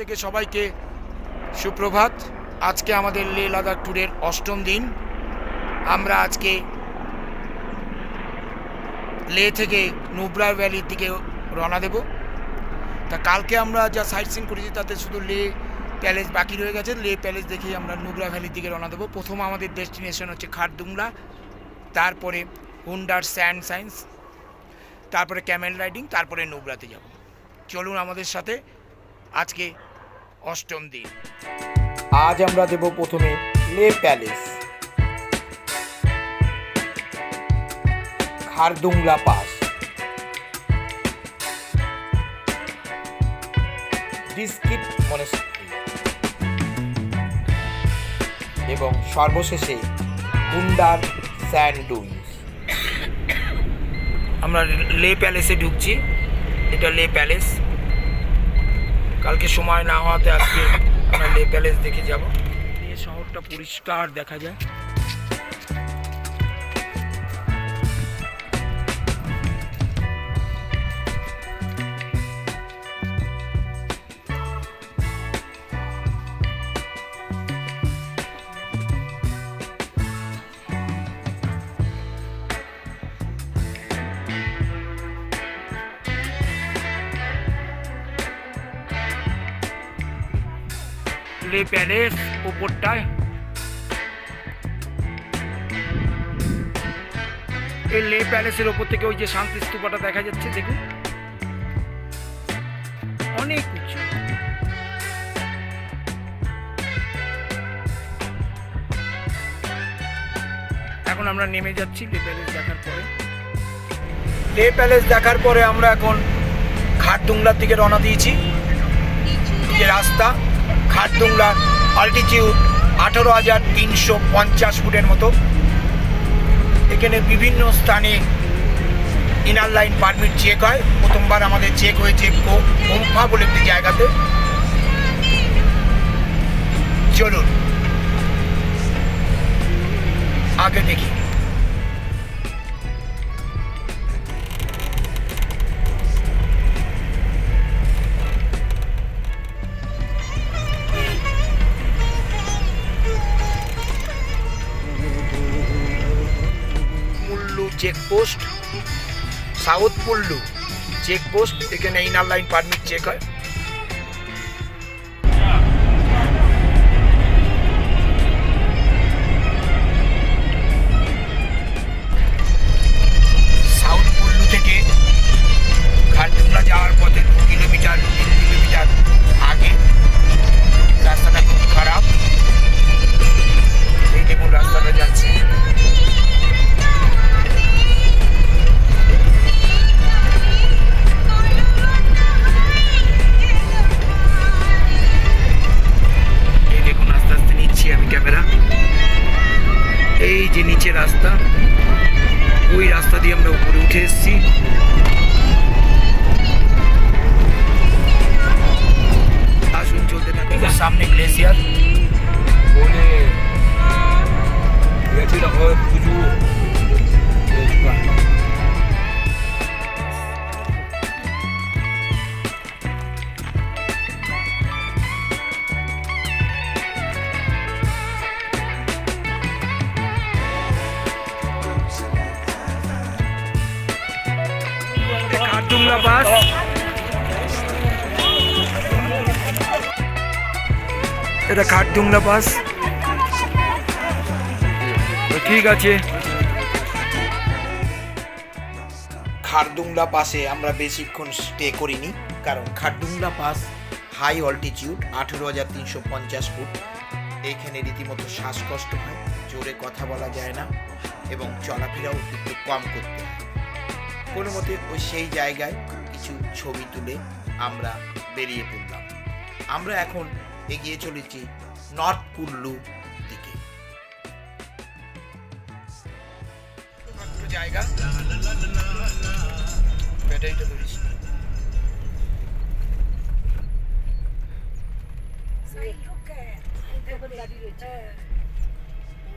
থেকে সবাইকে সুপ্রভাত। আজকে আমাদের লে লাদাখ ট্যুরের অষ্টম দিন। আমরা আজকে লে থেকে নুব্রা ভ্যালির দিকে রওনা দেব। তা কালকে আমরা যা সাইট সিন করেছি, তাতে শুধু লে প্যালেস বাকি রয়ে গেছে। লে প্যালেস দেখেই আমরা নুব্রা ভ্যালির দিকে রওনা দেবো। প্রথম আমাদের ডেস্টিনেশন হচ্ছে খারদুংলা, তারপরে হুন্ডার স্যান্ড সায়েন্স তারপরে ক্যামেল রাইডিং, তারপরে নুব্রাতে যাব। চলুন আমাদের সাথে আজকে অষ্টম দিন। আজ আমরা দেব প্রথমে Leh palace. Khardungla pass. Diskit monastery এবং সর্বশেষে হুন্ডার স্যান্ড আমরা লে প্যালেসে ঢুকছি। এটা লে প্যালেস। কালকে সময় না হওয়াতে আজকে আমরা লে প্যালেস দেখে যাব। শহরটা পরিষ্কার দেখা যায়। লে প্যালেস ওপরটায়। এই লে প্যালেসের ওপর থেকে ওই যে শান্তি স্তূপাটা দেখা যাচ্ছে, দেখুন। অনেক উঁচু। এখন আমরা নেমে যাচ্ছি লে প্যালেস দেখার পরে। লে প্যালেস দেখার পরে আমরা এখন খাটডুংলার দিকে রওনা দিয়েছি। যে রাস্তা। খাটডুংলার অল্টিটিউড আঠেরো হাজার তিনশো পঞ্চাশ ফুটের মতো। এখানে বিভিন্ন স্থানে ইনার লাইন পারমিট চেক হয়। প্রথমবার আমাদের চেক হয়েছে ওমফা বলে একটি জায়গাতে। চলুন, আগে দেখি। চেকপোস্ট সাউথ পুল্লু চেকপোস্ট এখানে ইনার লাইন পারমিট চেক হয়। সামনে এটা বাস তো ঠিক আছে। খারদুংলা পাসে আমরা বেশিক্ষণ স্টে করিনি, কারণ খারদুংলা পাস হাই অল্টিটিউড আঠেরো হাজার তিনশো পঞ্চাশ ফুট। এইখানে রীতিমতো শ্বাসকষ্ট হয়, জোরে কথা বলা যায় না, এবং চলাফেরাও একটু কম করতে হয়। কোনো মতে ওই সেই জায়গায় কিছু ছবি তুলে আমরা বেরিয়ে পড়লাম। আমরা এখন এগিয়ে চলেছি নর্থ কুল্লু দিকে। জায়গা। ব্যাটারিটা ধরিস। না।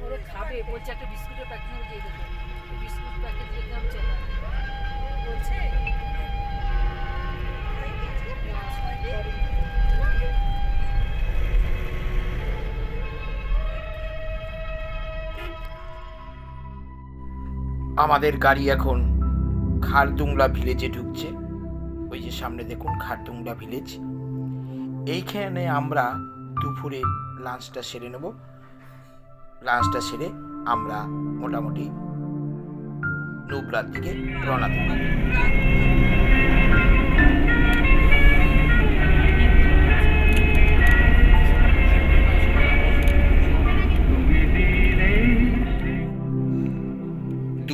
ওরা খাবে বলছে একটা বিস্কুটের প্যাকেট দিয়ে দেবে। বিস্কুট প্যাকেট দিয়ে দাম চালা বলছে? আমাদের গাড়ি এখন খারদুংলা ভিলেজে ঢুকছে। ওই যে সামনে দেখুন, খারদুংলা ভিলেজ। এইখানে আমরা দুপুরে লাঞ্চটা সেরে নেব। লাঞ্চটা সেরে আমরা মোটামুটি নুবরার দিকে রওনা দেব।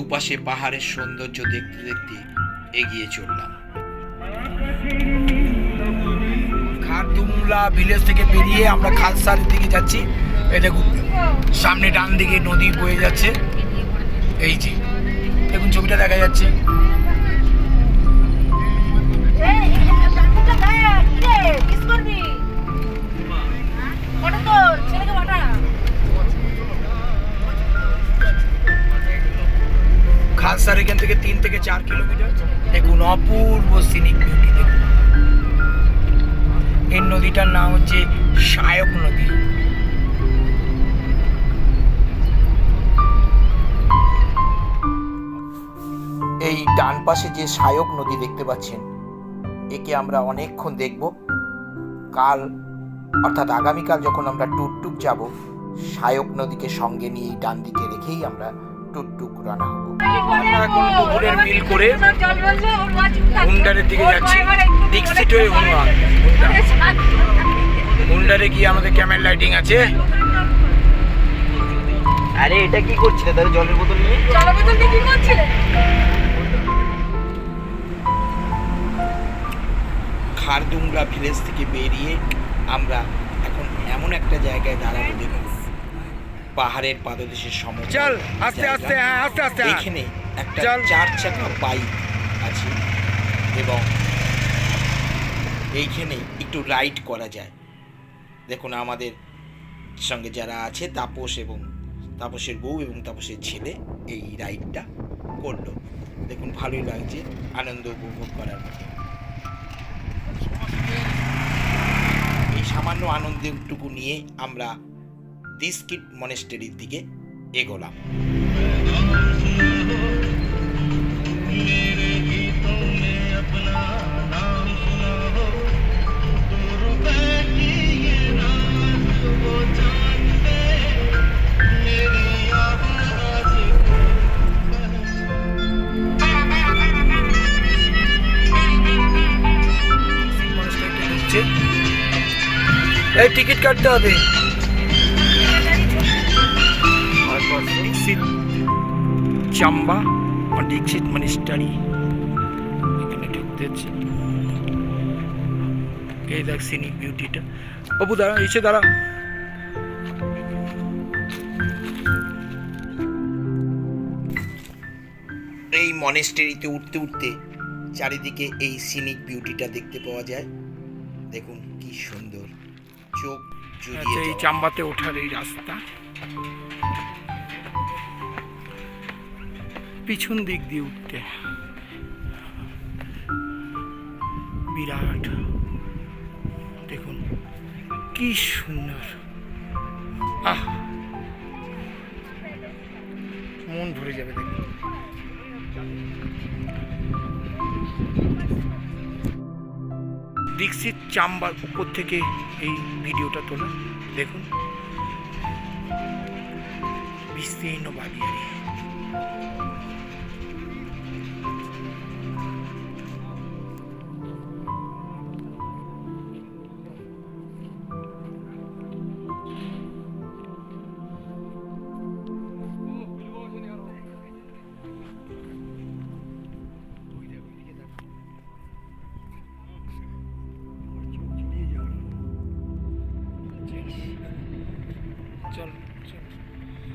দুপাশে পাহাড়ের সৌন্দর্য দেখতে দেখতে এগিয়ে চললাম খারদুংলা ভিলেজ থেকে বেরিয়ে আমরা খালসার দিকে যাচ্ছি এই দেখুন সামনে ডান দিকে নদী বয়ে যাচ্ছে এই যে দেখুন ছবিটা দেখা যাচ্ছে খালসার এখান থেকে তিন থেকে চার কিলোমিটার। দেখুন, অপূর্ব সিনিক বিউটি দেখুন। এই নদীটার নাম হচ্ছে সায়ক নদী। এই ডান পাশে যে সায়ক নদী দেখতে পাচ্ছেন, একে আমরা অনেকক্ষণ দেখব। কাল, অর্থাৎ আগামীকাল যখন আমরা টুকটুক যাব, সায়ক নদীকে সঙ্গে নিয়ে এই ডান দিকে রেখেই আমরা টুকটুক রানা হব। আমরা এখন দুপুরের মিল করে হুন্ডারের দিকে যাচ্ছি। দীক্ষিত হয়ে হুন্ডা হুন্ডারে গিয়ে আমাদের ক্যামেল লাইটিং আছে। আরে এটা কি করছিলে? তাহলে জলের বোতল নিয়ে? খারদুংলা ভিলেজ থেকে বেরিয়ে আমরা এখন এমন একটা জায়গায় দাঁড়াবো দেখুন পাহাড়ের পাদদেশের সময় চল আস্তে আস্তে হ্যাঁ আস্তে আস্তে এখানে একটা। চার চাকা বাইক আছে এবং এইখানে একটু রাইড করা যায়। দেখুন আমাদের সঙ্গে যারা আছে তাপস এবং তাপসের বউ এবং তাপসের ছেলে এই রাইডটা করল। দেখুন ভালোই লাগছে আনন্দ উপভোগ করার মতো। এই সামান্য আনন্দটুকু নিয়ে আমরা দিস্কিট মনেস্টারির দিকে এগোলাম। এই টিকিট কাটতে হবে। দীক্ষিত চাম্বা আর দীক্ষিত মনিস্টারি। এখানে ঢুকতে হচ্ছে। এই দেখ সিনিক বিউটিটা। বাবু দাঁড়া এসে দাঁড়া। এই মনেস্টারিতে উঠতে উঠতে চারিদিকে এই সিনিক বিউটিটা দেখতে পাওয়া যায়। দেখুন কি সুন্দর। চোখ জুড়িয়ে আচ্ছা, এই চাম্বাতে ওঠার এই রাস্তা। পিছন দিক দিয়ে উঠতে। বিরাট। দেখুন, কি সুন্দর। আহ! মন ভরে যাবে দেখুন। দীক্ষিত চাম্বার উপর থেকে এই ভিডিওটা তোলা। দেখুন। বিস্তীর্ণ বালিয়ারি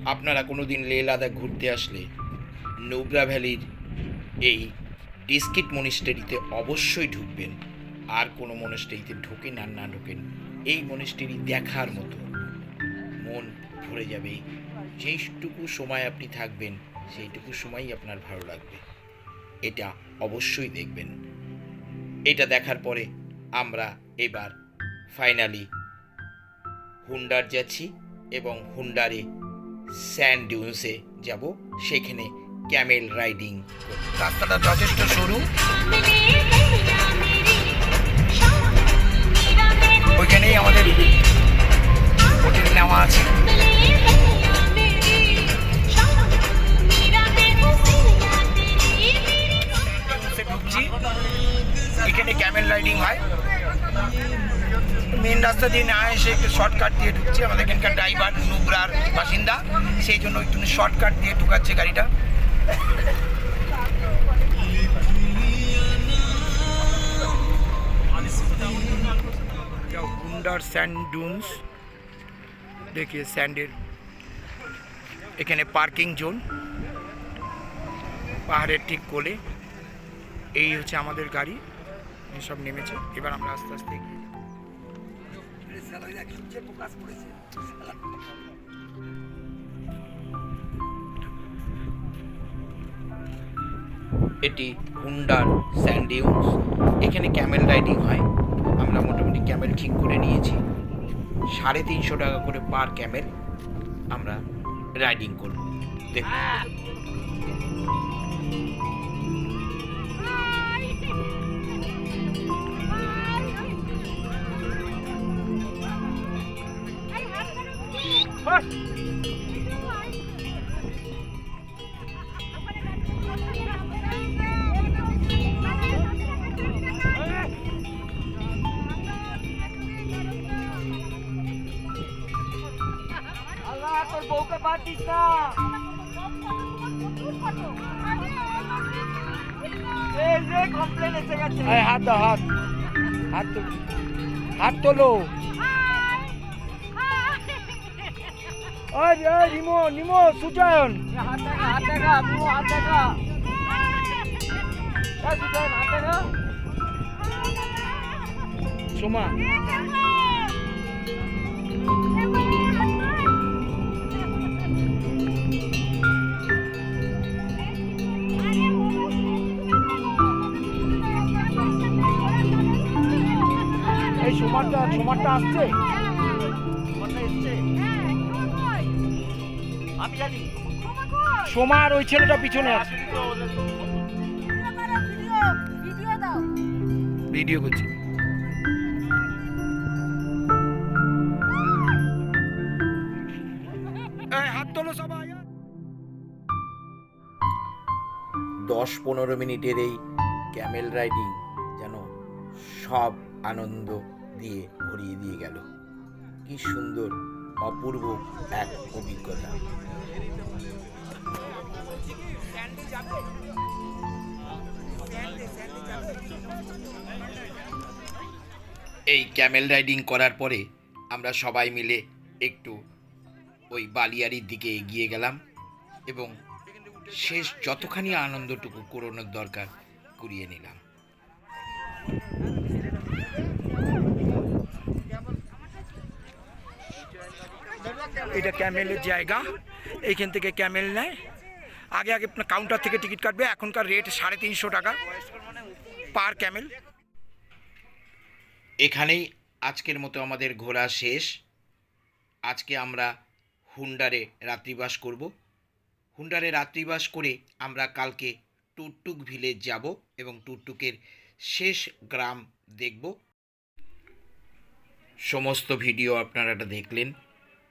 আপনারা কোনো দিন লে লাদাখ ঘুরতে আসলে নৌগ্রা ভ্যালির এই ডিস্কিট মনিস্টারিতে অবশ্যই ঢুকবেন। আর কোনো মনিস্টারিতে ঢোকেন আর না ঢোকেন। এই মনিস্টারি দেখার মতো মন ভরে যাবে। যেইটুকু সময় আপনি থাকবেন, সেইটুকু সময়ই আপনার ভালো লাগবে। এটা অবশ্যই দেখবেন। এটা দেখার পরে আমরা এবার ফাইনালি হুন্ডার যাচ্ছি এবং হুন্ডারে স্যান্ড ডিউন্সে যাব, সেখানে ক্যামেল রাইডিং রাস্তাটা যথেষ্ট সরু। ওইখানেই আমাদের হোটেল নেওয়া আছে। এখানে ক্যামেল রাইডিং হয়। মেন রাস্তা দিয়ে না এসে একটু শর্টকাট দিয়ে ঢুকছি। আমাদের এখানকার বাসিন্দা সেই জন্য একটু শর্টকাট দিয়ে ঢুকাচ্ছে গাড়িটা। হুন্ডার স্যান্ড ডুনস দেখিয়ে স্যান্ডের এখানে পার্কিং জোন পাহাড়ের ঠিক কোলে। এই হচ্ছে আমাদের গাড়ি এসব নেমেছে। এবার আমরা আস্তে আস্তে এগিয়ে এটি হুন্ডার স্যান্ডিউন্স এখানে ক্যামেল রাইডিং হয় আমরা মোটামুটি ক্যামেল ঠিক করে নিয়েছি সাড়ে তিনশো টাকা করে পার ক্যামেল আমরা রাইডিং করব দেখুন আল্লাহ না এই যে কমপ্লেন এসে গেছে। এই হাত দাও হাত। হাত তো হাত তোলো। ওই ওই নিমো নিমো সুচয়ন হাত দেখা হাত দেখা আপনি হাত দেখা। সুজন, হাত দেখা। সোমা। সোমারটা সোমারটা আসছে? কথা এসছে? আমি জানি। সোমার ওই ছেলেটা পিছনে আছে। ভিডিও করছি। এই, হাত তোলো সবাই। দশ পনেরো মিনিটের এই ক্যামেল রাইডিং যেন সব আনন্দ দিয়ে ভরিয়ে দিয়ে গেল। কি সুন্দর, অপূর্ব এক অভিজ্ঞতা। এই ক্যামেল রাইডিং করার পরে আমরা সবাই মিলে একটু ওই বালিয়ারির দিকে এগিয়ে গেলাম এবং শেষ যতখানি আনন্দটুকু করানোর দরকার কুড়িয়ে নিলাম। এটা ক্যামেলের জায়গা। এইখান থেকে ক্যামেল নেয়। আগে আগে কাউন্টার থেকে টিকিট কাটবে। এখনকার রেট সাড়ে তিনশো টাকা পার ক্যামেল এখানেই আজকের মতো আমাদের ঘোরা শেষ। আজকে আমরা হুন্ডারে রাত্রিবাস করব। হুন্ডারে রাত্রিবাস করে আমরা কালকে টুকটুক ভিলেজ যাব এবং টুকটুকের শেষ গ্রাম দেখব। সমস্ত ভিডিও আপনারা দেখলেন।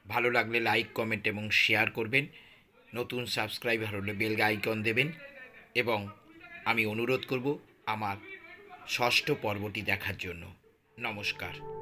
ভালো লাগলে লাইক কমেন্ট এবং শেয়ার করবেন। নতুন সাবস্ক্রাইবার হলে বেল আইকন দেবেন এবং আমি অনুরোধ করব আমার ষষ্ঠ পর্বটি দেখার জন্য। নমস্কার।